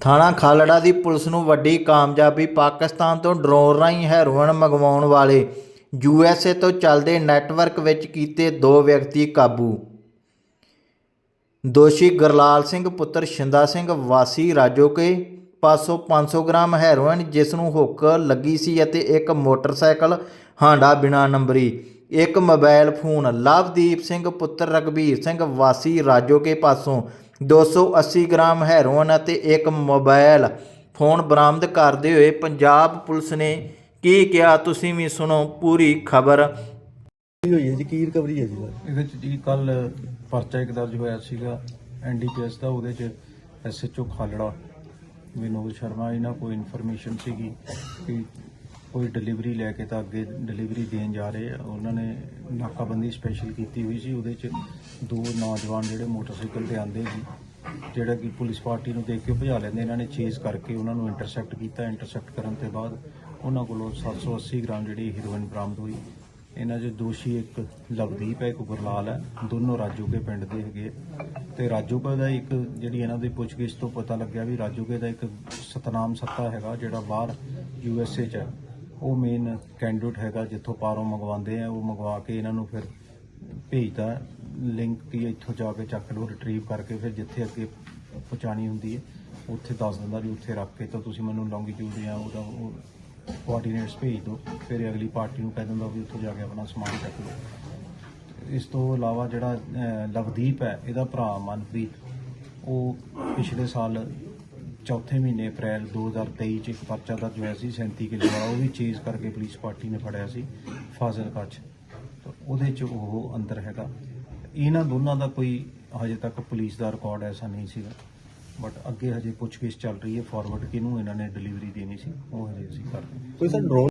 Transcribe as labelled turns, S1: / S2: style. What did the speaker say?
S1: ਥਾਣਾ ਖਾਲੜਾ ਦੀ ਪੁਲਿਸ ਨੂੰ ਵੱਡੀ ਕਾਮਯਾਬੀ ਪਾਕਿਸਤਾਨ ਤੋਂ ਡਰੋਨ ਰਾਹੀਂ ਹੈਰੋਇਨ ਮੰਗਵਾਉਣ ਵਾਲੇ ਯੂਐਸਏ ਤੋਂ ਚੱਲਦੇ ਨੈਟਵਰਕ ਵਿੱਚ ਕੀਤੇ ਦੋ ਵਿਅਕਤੀ ਕਾਬੂ। ਦੋਸ਼ੀ ਗਰਲਾਲ ਸਿੰਘ, ਪੁੱਤਰ ਸ਼ਿੰਦਾ ਸਿੰਘ, ਵਾਸੀ ਰਾਜੋਕੇ, ਪਾਸੋਂ 500 ਗ੍ਰਾਮ ਹੈਰੋਇਨ, ਜਿਸ ਨੂੰ ਹੁੱਕ ਲੱਗੀ ਸੀ ਅਤੇ ਇੱਕ ਮੋਟਰਸਾਈਕਲ ਹਾਂਡਾ ਬਿਨਾ ਨੰਬਰੀ, ਇੱਕ ਮੋਬਾਈਲ ਫੋਨ, ਲਵਦੀਪ ਸਿੰਘ, ਪੁੱਤਰ ਰਗਵੀਰ ਸਿੰਘ, ਵਾਸੀ ਰਾਜੋਕੇ ਪਾਸੋਂ 280 ਗ੍ਰਾਮ ਹੈਰੋਇਨ ਅਤੇ ਇੱਕ ਮੋਬਾਈਲ ਫੋਨ ਬਰਾਮਦ ਕਰਦੇ ਹੋਏ ਪੰਜਾਬ ਪੁਲਿਸ ਨੇ ਕੀ ਕਿਹਾ? ਤੁਸੀਂ ਵੀ ਸੁਣੋ ਪੂਰੀ ਖਬਰ।
S2: ਕੀ ਹੋਈ ਹੈ ਜੀ? ਕੀ ਰਿਕਵਰੀ ਹੈ ਜੀ? ਸਰ
S3: ਇਹਦੇ ਚ ਜੀ ਕੱਲ ਪਰਚਾ ਇੱਕ ਦਰਜ ਹੋਇਆ ਸੀਗਾ ਐਨਡੀਪੀਐਸ ਦਾ ਉਹਦੇ ਚ ਐਸਐਚਓ ਖਾਲੜਾ ਵਿਨੋਦ ਸ਼ਰਮਾ ਇਹਨਾਂ ਕੋਈ ਇਨਫੋਰਮੇਸ਼ਨ ਸੀਗੀ ਕਿ ਕੋਈ ਡਿਲੀਵਰੀ ਲੈ ਕੇ ਤਾਂ ਅੱਗੇ ਡਿਲੀਵਰੀ ਦੇਣ ਜਾ ਰਹੇ ਆ। ਉਹਨਾਂ ਨੇ ਨਾਕਾਬੰਦੀ ਸਪੈਸ਼ਲ ਕੀਤੀ ਹੋਈ ਸੀ। ਉਹਦੇ ਚ ਦੋ ਨੌਜਵਾਨ ਜਿਹੜੇ ਮੋਟਰਸਾਈਕਲ ਤੇ ਆਂਦੇ ਸੀ, ਜਿਹੜਾ ਕਿ ਪੁਲਿਸ ਪਾਰਟੀ ਨੂੰ ਦੇਖ ਕੇ ਭਜਾ ਲੈਂਦੇ। ਇਹਨਾਂ ਨੇ ਚੇਸ ਕਰਕੇ ਉਹਨਾਂ ਨੂੰ ਇੰਟਰਸੈਪਟ ਕੀਤਾ। ਇੰਟਰਸੈਪਟ ਕਰਨ ਤੋਂ ਬਾਅਦ ਉਹਨਾਂ ਕੋਲੋਂ 780 ਗ੍ਰਾਮ ਜਿਹੜੀ ਹੀਰੋਇਨ ਬਰਾਮਦ ਹੋਈ। ਇਹਨਾਂ 'ਚ ਦੋਸ਼ੀ ਇੱਕ ਲਵਦੀਪ ਹੈ, ਇੱਕ ਗੁਰਲਾਲ ਹੈ। ਦੋਨੋਂ ਰਾਜੋਕੇ ਪਿੰਡ ਦੇ ਹੈਗੇ ਤੇ ਰਾਜੋਕੇ ਦਾ ਇੱਕ ਜਿਹੜੀ ਇਹਨਾਂ ਦੀ ਪੁੱਛਗਿੱਛ ਤੋਂ ਪਤਾ ਲੱਗਿਆ ਵੀ ਰਾਜੋਕੇ ਦਾ ਇੱਕ ਸਤਨਾਮ ਸੱਤਾ ਹੈਗਾ, ਜਿਹੜਾ ਬਾਹਰ ਯੂ ਐਸ ਏ 'ਚ ਹੈ। ਉਹ ਮੇਨ ਕੈਂਡੀਡੇਟ ਹੈਗਾ ਜਿੱਥੋਂ ਪਾਰੋਂ ਮੰਗਵਾਉਂਦੇ ਆ, ਉਹ ਮੰਗਵਾ ਕੇ ਇਹਨਾਂ ਨੂੰ ਫਿਰ ਭੇਜਦਾ ਲਿੰਕ ਕੀ ਇੱਥੋਂ ਜਾ ਕੇ ਚੱਕ ਲਓ ਰਿਟਰੀਵ ਕਰਕੇ ਫਿਰ ਜਿੱਥੇ ਅੱਗੇ ਪਹੁੰਚਾਣੀ ਹੁੰਦੀ ਹੈ, ਉੱਥੇ ਦੱਸ ਦਿੰਦਾ ਵੀ ਉੱਥੇ ਰੱਖ ਕੇ ਤਾਂ ਤੁਸੀਂ ਮੈਨੂੰ ਲੌਂਗੀਟਿਊਡ ਜਾਂ ਉਹਦਾ ਉਹ ਕੋਆਰਡੀਨੇਟਸ ਭੇਜ ਦਿਓ। ਫਿਰ ਅਗਲੀ ਪਾਰਟੀ ਨੂੰ ਕਹਿ ਦਿੰਦਾ ਵੀ ਉੱਥੇ ਜਾ ਕੇ ਆਪਣਾ ਸਮਾਨ ਚੱਕ ਲਓ। ਇਸ ਤੋਂ ਇਲਾਵਾ ਜਿਹੜਾ ਲਵਦੀਪ ਹੈ, ਇਹਦਾ ਭਰਾ ਮਨਪ੍ਰੀਤ, ਉਹ ਪਿਛਲੇ ਸਾਲ ਚੌਥੇ ਮਹੀਨੇ ਅਪ੍ਰੈਲ 2023 ਚ ਇੱਕ ਪਰਚਾ ਦਰਜ ਹੋਇਆ ਸੀ 37 ਕਿਲੋ ਵਾਲਾ ਉਹ ਵੀ ਚੇਜ਼ ਕਰਕੇ ਪੁਲਿਸ ਪਾਰਟੀ ਨੇ ਫੜਿਆ ਸੀ, ਫਾਜ਼ਿਲਕਾ ਚ। ਤਾਂ ਉਹਦੇ ਚ ਉਹ ਅੰਦਰ ਹੈਗਾ। ਇਹਨਾਂ ਦੋਨਾਂ ਦਾ ਕੋਈ ਹਜੇ ਤੱਕ ਪੁਲਿਸ ਦਾ ਰਿਕਾਰਡ ਐਸਾ ਨਹੀਂ ਸੀਗਾ। ਬਟ ਅੱਗੇ ਹਜੇ ਪੁੱਛਗਿੱਛ ਚੱਲ ਰਹੀ ਹੈ ਫਾਰਵਰਡ ਕਿਹਨੂੰ ਇਹਨਾਂ ਨੇ ਡਿਲੀਵਰੀ ਦੇਣੀ ਸੀ, ਉਹ ਹਜੇ ਅਸੀਂ ਕਰ ਰਹੇ ਹਾਂ।
S2: ਕੋਈ ਸਰ